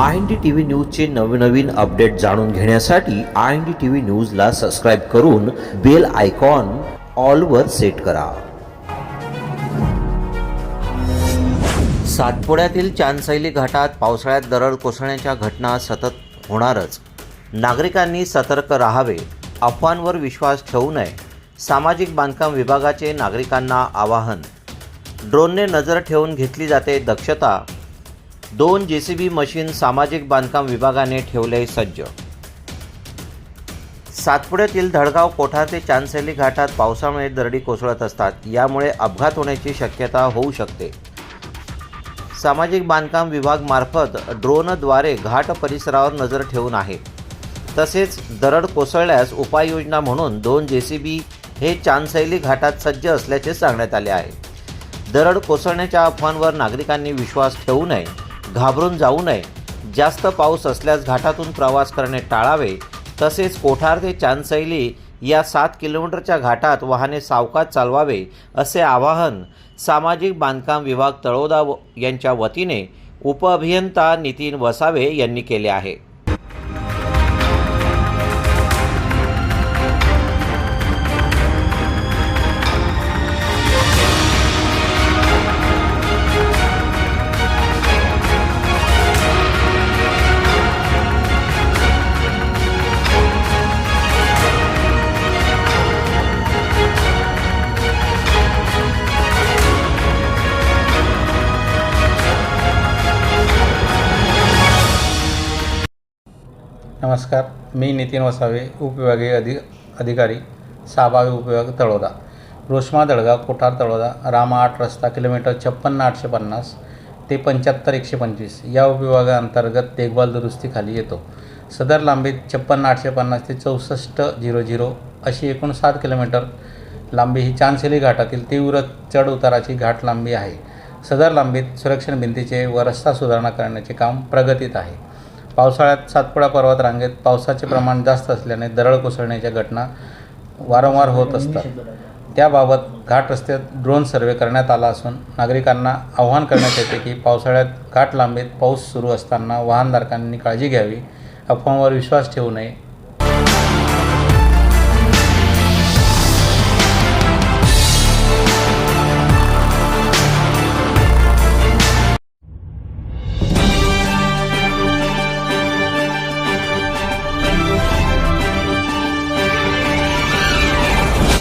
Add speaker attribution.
Speaker 1: I N D T V न्यूजचे नवनवीन update जाणून घेण्यासाठी I N D T V न्यूजला सबस्क्राईब करून बेल आयकॉन ऑलवर सेट करा. सातपुड्यातील चांदसैली घाटात पावसाळ्यात दरड कोसळण्याच्या घटना सतत होणारच. नागरिकांनी सतर्क राहावे अफवांवर विश्वास ठेवू नये सामाजिक बांधकाम विभागाचे नागरिकांना आवाहन. ड्रोनने नजर ठेवून घेतली जाते दक्षता दोन जे सी बी मशीन सामाजिक बांधकाम विभागाने ठेवले सज्ज. सातपुड्यातील धडगाव कोठा ते चांदसेली घाटात पावसामुळे दरडी कोसळत असतात. यामुळे अपघात होण्याची शक्यता होऊ शकते. सामाजिक बांधकाम विभाग मार्फत ड्रोनद्वारे घाट परिसरावर नजर ठेवून आहे. तसेच दरड कोसळल्यास उपाययोजना म्हणून दोन जे सी बी हे चांदसैली घाटात सज्ज असल्याचे सांगण्यात आले आहे. दरड कोसळण्याच्या अफवांवर नागरिकांनी विश्वास ठेवू नये. घाबरून जाऊ नये. जास्त पाऊस असल्यास घाटातून प्रवास करणे टाळावे. तसेच कोठार ते चांदसैली या सात किलोमीटरच्या घाटात वाहने सावकाश चालवावे असे आवाहन सामाजिक बांधकाम विभाग तळोदा यांच्या वतीने उपअभियंता नितीन वसावे यांनी केले आहे.
Speaker 2: नमस्कार. मी नितीन वसावे उपविभागीय अधि अधिकारी साबावे उपविभाग तळोदा. रोष्मा दळगाव कोठार तळोदा रामा आठ रस्ता किलोमीटर छप्पन्न आठशे पन्नास ते पंच्याहत्तर एकशे पंचवीस या उपविभागाअंतर्गत देखभाल दुरुस्तीखाली येतो. सदर लांबीत छप्पन्न आठशे पन्नास ते चौसष्ट झिरो झिरो अशी एकूण सात किलोमीटर लांबी ही चांदशेली घाटातील तीव्र चढ उताराची घाट लांबी आहे. सदर लांबीत सुरक्षण भिंतीचे व रस्ता सुधारणा करण्याचे काम प्रगतीत आहे. पावसाळ्यात सातपुडा पर्वत रांगेत पावसाचे प्रमाण जास्त असल्याने दरड कोसळण्याच्या घटना वारंवार होत असतात. त्याबाबत घाट रस्त्यात ड्रोन सर्वे करण्यात आला असून नागरिकांना आव्हान करण्यात येते की पावसाळ्यात घाट लांबीत पाऊस सुरू असताना वाहनधारकांनी काळजी घ्यावी. अफवांवर विश्वास ठेवू नये.